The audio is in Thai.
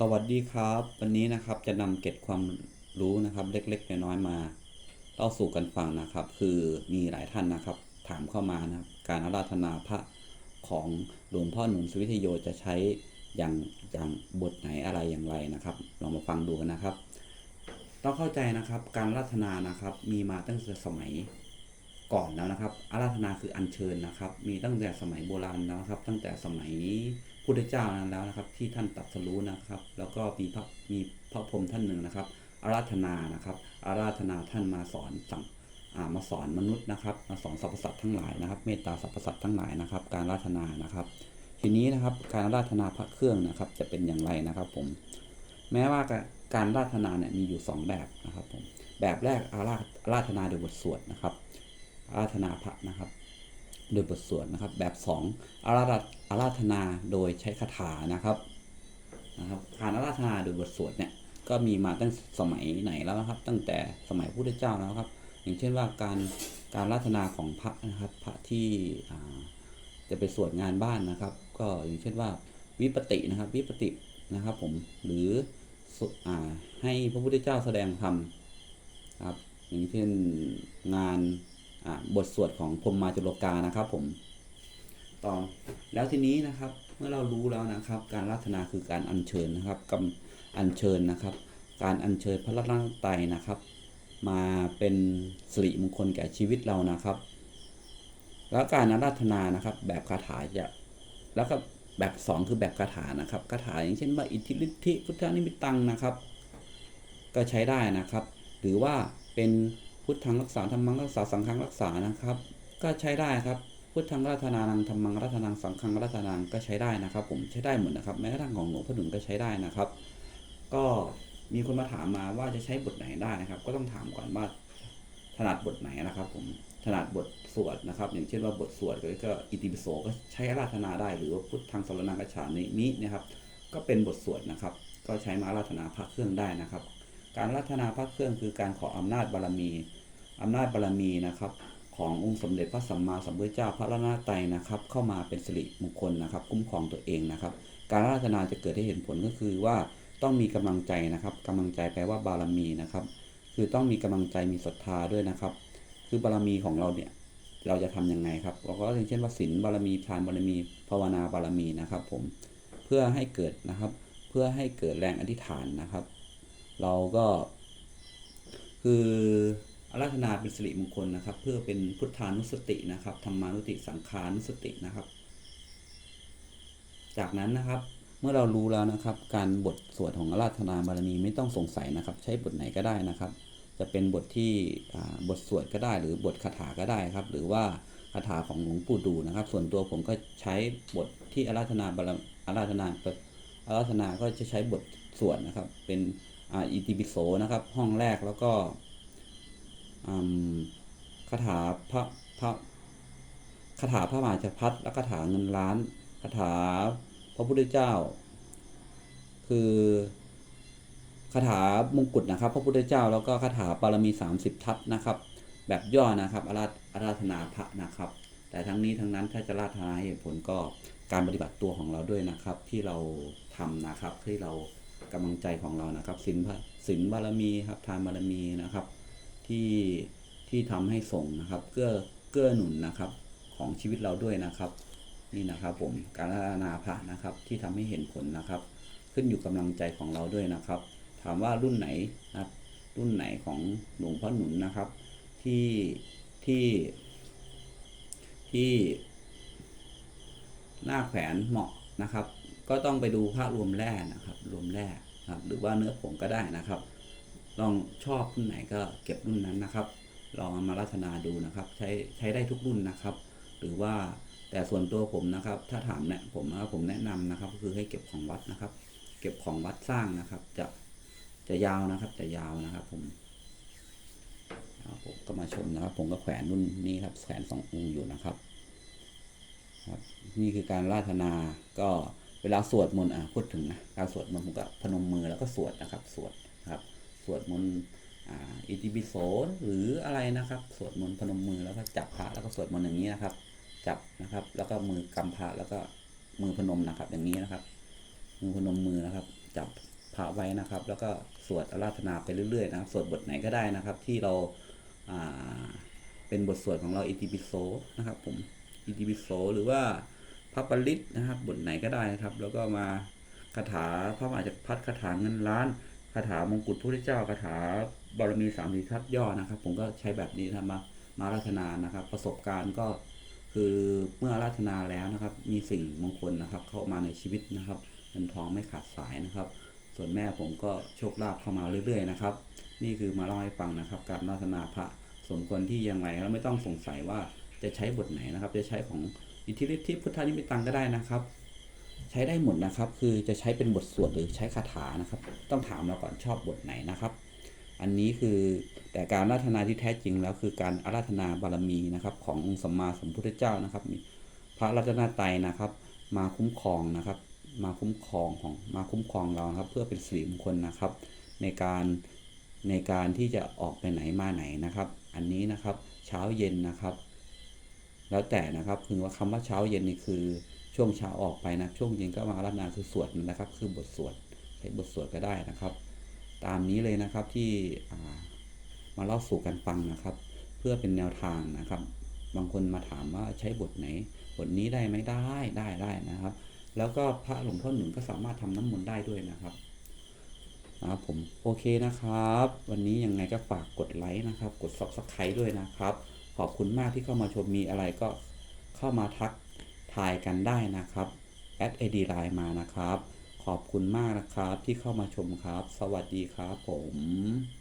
สวัสดีครับ วันนี้นะครับจะนำเกร็ดความรู้นะครับ เล็กๆน้อยๆมาเล่าสู่กันฟังนะครับ คือมีหลายท่านนะครับ ถามเข้ามานะครับ การอาราธนาพระของหลวงพ่อหนุ่มสวิทยโยจะใช้อย่างอย่างบทไหนอะไรอย่างไรนะครับ ลองมาฟังดูกันนะครับ ต้องเข้าใจนะครับ การอาราธนานะครับ มีมาตั้งแต่สมัยก่อนแล้วนะครับอาราธนาคืออัญเชิญนะครับ มีตั้งแต่สมัยโบราณแล้วนะครับ ตั้งแต่สมัย พุทธเจ้านั้นแล้วนะครับ ที่ท่านตรัสรู้นะครับ แล้วก็มีพระมีพระพรหมท่านหนึ่งนะครับ อาราธนานะครับอาราธนาท่านมาสอนสั่งอ่ามาสอนมนุษย์นะครับ มาสอนสรรพสัตว์ทั้งหลายนะครับ เมตตาสรรพสัตว์ทั้งหลายนะครับ การราธนานะครับ ทีนี้นะครับการราธนาพระเครื่องนะครับ จะเป็นอย่างไรนะครับผมแม้ว่าการราธนาเนี่ยมีอยู่สองแบบนะครับผมแบบแรกอาราอาราธนาโดยบทสวดนะครับ อาราธนาพระนะครับ โดยบทสวดนะครับ แบบสองอาราอาราธนาโดยใช้คาถานะครับนะครับการอาราธนาโดยบทสวดเนี่ยก็มีมาตั้งสมัยไหนแล้วนะครับ ตั้งแต่สมัยพุทธเจ้าแล้วครับ อย่างเช่นว่าการการอาราธนาของพระนะครับพระที่จะไปสวดงานบ้านนะครับ ก็อย่างเช่นว่าวิปตินะครับ วิปตินะครับผมหรืออให้พระพุทธเจ้าแสดงธรรมครับอย่างเช่นงาน บทสวดของพรมมาจุลกานะครับผมต่อแล้วทีนี้นะครับเมื่อเรารู้แล้วนะครับ การรัตนาคือการอัญเชิญนะครับกำอัญเชิญนะครับ การอัญเชิญพระรัตนตรัยนะครับ มาเป็นสิริมงคลแก่ชีวิตเรานะครับ แล้วการอาราธนานะครับ แบบคาถาจะแล้วก็แบบสองคือแบบคาถานะครับคาถาอย่างเช่นว่าอิทธิฤทธิพุทธานิมิตังนะครับ ก็ใช้ได้นะครับ หรือว่าเป็น พุทธังรักษาธรรมังรักษาสังฆังรักษานะครับ ก็ใช้ได้ครับพุทธังรัตนานังธรรมังรัตนังสังฆังรัตนังก็ใช้ได้นะครับ ผมใช้ได้หมดนะครับแม้กระทั่งของหลวงพ่อหนุนก็ใช้ได้นะครับ ก็มีคนมาถามมาว่าจะใช้บทไหนได้นะครับ ก็ต้องถามก่อนว่าถนัดบทไหนนะครับ ผมถนัดบทสวดนะครับ อย่างเช่นว่าบทสวดก็ก็อิติปิโสก็ใช้อาราธนาได้ หรือว่าพุทธังสรนังกัจฉามินะครับ ก็เป็นบทสวดนะครับ ก็ใช้มาอาราธนาพระเครื่องได้นะครับ การรัตนาพระเครื่องคือการขออำนาจบารมีอำนาจบารมีนะครับ ขององค์สมเด็จพระสัมมาสัมพุทธเจ้าพระรัตนตรัยนะครับ เข้ามาเป็นสิริมงคลนะครับ คุ้มครองตัวเองนะครับ การรัตนาจะเกิดให้เห็นผลก็คือว่าต้องมีกำลังใจนะครับกำลังใจแปลว่าบารมีนะครับ คือต้องมีกำลังใจมีศรัทธาด้วยนะครับ คือบารมีของเราเนี่ยเราจะทำยังไงครับเราก็อย่างเช่นว่าศีลบารมีทานบารมีภาวนาบารมีนะครับ ผมเพื่อให้เกิดนะครับ เพื่อให้เกิดแรงอธิษฐานนะครับ เราก็ คืออาราธนาเป็นสิริมงคลนะครับ เพื่อเป็นพุทธานุสตินะครับธรรมานุสติสังขานุสตินะครับ จากนั้นนะครับ เมื่อเรารู้แล้วนะครับ การบทสวดของอาราธนาบารมีไม่ต้องสงสัยนะครับ ใช้บทไหนก็ได้นะครับ จะเป็นบทที่บทสวดก็ได้ หรือบทคาถาก็ได้ครับ หรือว่าคาถาของหลวงปู่ดูนะครับ ส่วนตัวผมก็ใช้บทที่อาราธนาบารอาราธนาอาราธนาก็จะใช้บทสวดนะครับ เป็น อ่าอิติปิโสนะครับ ห้องแรกแล้วก็คาถาพระพระคาถาพระมหาจักรพรรดิและคาถาเงินล้านคาถาพระพุทธเจ้า คือคาถามงกุฎนะครับ พระพุทธเจ้า แล้วก็คาถาปารมี 30 ทัศนะครับ แบบย่อนะครับอาราอาราธนาพระนะครับ แต่ทั้งนี้ทั้งนั้นถ้าจะราธนาให้เห็นผลก็การปฏิบัติตัวของเราด้วยนะครับ ที่เราทำนะครับที่เรา กำลังใจของเรานะครับศีลพระศีลบารมีครับทานบารมีนะครับ ที่ที่ทำให้ส่งนะครับเกื้อเกื้อหนุนนะครับของชีวิตเราด้วยนะครับ นี่นะครับผมการพัฒนาพระนะครับที่ทำให้เห็นผลนะครับ ขึ้นอยู่กำลังใจของเราด้วยนะครับ ถามว่ารุ่นไหนนะครับรุ่นไหนของหลวงพ่อหนุนนะครับ ที่ที่ที่หน้าแขวนเหมาะนะครับ ก็ต้องไปดูพระรวมแร่นะครับ รวมแร่ ครับหรือว่าเนื้อผงก็ได้นะครับ ลองชอบรุ่นไหนก็เก็บรุ่นนั้นนะครับ ลองมารัตนาดูนะครับ ใช้ใช้ได้ทุกรุ่นนะครับ หรือว่าแต่ส่วนตัวผมนะครับ ถ้าถามเนี่ยผมนะผมแนะนำนะครับ ก็คือให้เก็บของวัดนะครับ เก็บของวัดสร้างนะครับ จะจะยาวนะครับ จะยาวนะครับ ผมผมก็มาชมนะครับ ผมก็แขวนรุ่นนี้ครับแขวนสององค์อยู่นะครับครับ นี่คือการราธนาก็ วลาสวดมนต์อะพูดถึงนะการสวดมนต์ผมก็พนมมือแล้วก็สวดนะครับ สวดนะครับ สวดมนต์อ่าอิติปิโสหรืออะไรนะครับ สวดมนต์พนมมือแล้วก็จับพระแล้วก็สวดมนต์อย่างนี้นะครับ จับนะครับ แล้วก็มือกำพระแล้วก็มือพนมนะครับ อย่างนี้นะครับ มือพนมมือนะครับ จับพระไว้นะครับ แล้วก็สวดอาราธนาไปเรื่อยๆนะครับ สวดบทไหนก็ได้นะครับ ที่เราอ่าเป็นบทสวดของเราอิติปิโสนะครับ ผมอิติปิโสหรือว่า ระปริตนะครับบทไหนก็ได้นะครับ แล้วก็มาคาถาพระมหาจักรพรรดิคาถาเงินล้านคาถามงกุฎพระเจ้าคาถาบารมีสามสิบทัศย่อนะครับ ผมก็ใช้แบบนี้ทำมามาอาราธนานะครับ ประสบการณ์ก็คือเมื่ออาราธนาแล้วนะครับ มีสิ่งมงคลนะครับ เข้ามาในชีวิตนะครับเงินทองไม่ขาดสายนะครับ ส่วนแม่ผมก็โชคลาภเข้ามาเรื่อย ๆ นะครับ นี่คือมาเล่าให้ฟังนะครับ การอาราธนาพระสมควรที่ยังไงแล้วไม่ต้องสงสัยว่าจะใช้บทไหนนะครับ จะใช้ของ อิทธิฤทธิพุทธานิมิตังก็ได้นะครับ ใช้ได้หมดนะครับ คือจะใช้เป็นบทสวดหรือใช้คาถานะครับ ต้องถามเราก่อนชอบบทไหนนะครับ อันนี้คือแต่การอาราธนาที่แท้จริงแล้วคือการอาราธนาบารมีนะครับ ขององค์สัมมาสัมพุทธเจ้านะครับ มีพระรัตนตรัยนะครับ มาคุ้มครองนะครับ มาคุ้มครองของมาคุ้มครองเราครับ เพื่อเป็นสิริมงคลนะครับ ในการในการที่จะออกไปไหนมาไหนนะครับ อันนี้นะครับ เช้าเย็นนะครับ แล้วแต่นะครับคือว่าคำว่าเช้าเย็นนี่คือช่วงเช้าออกไปนะช่วงเย็นก็มาอารานาคือสวดนะครับ คือบทสวดใช้บทสวดก็ได้นะครับ ตามนี้เลยนะครับที่มาเล่าสู่กันฟังนะครับ เพื่อเป็นแนวทางนะครับ บางคนมาถามว่าใช้บทไหน บทนี้ได้ไหมได้ได้ได้นะครับ แล้วก็พระหลวงพ่อหนึ่งก็สามารถทำน้ำมนต์ได้ด้วยนะครับนะครับผมโอเคนะครับ วันนี้ยังไงก็ฝากกดไลค์นะครับ กด subscribe ด้วยนะครับ ขอบคุณมากที่เข้ามาชมมีอะไรก็เข้ามาทักทายกันได้นะครับแอดไอดีไลน์มานะครับ ขอบคุณมากนะครับที่เข้ามาชมครับ สวัสดีครับผม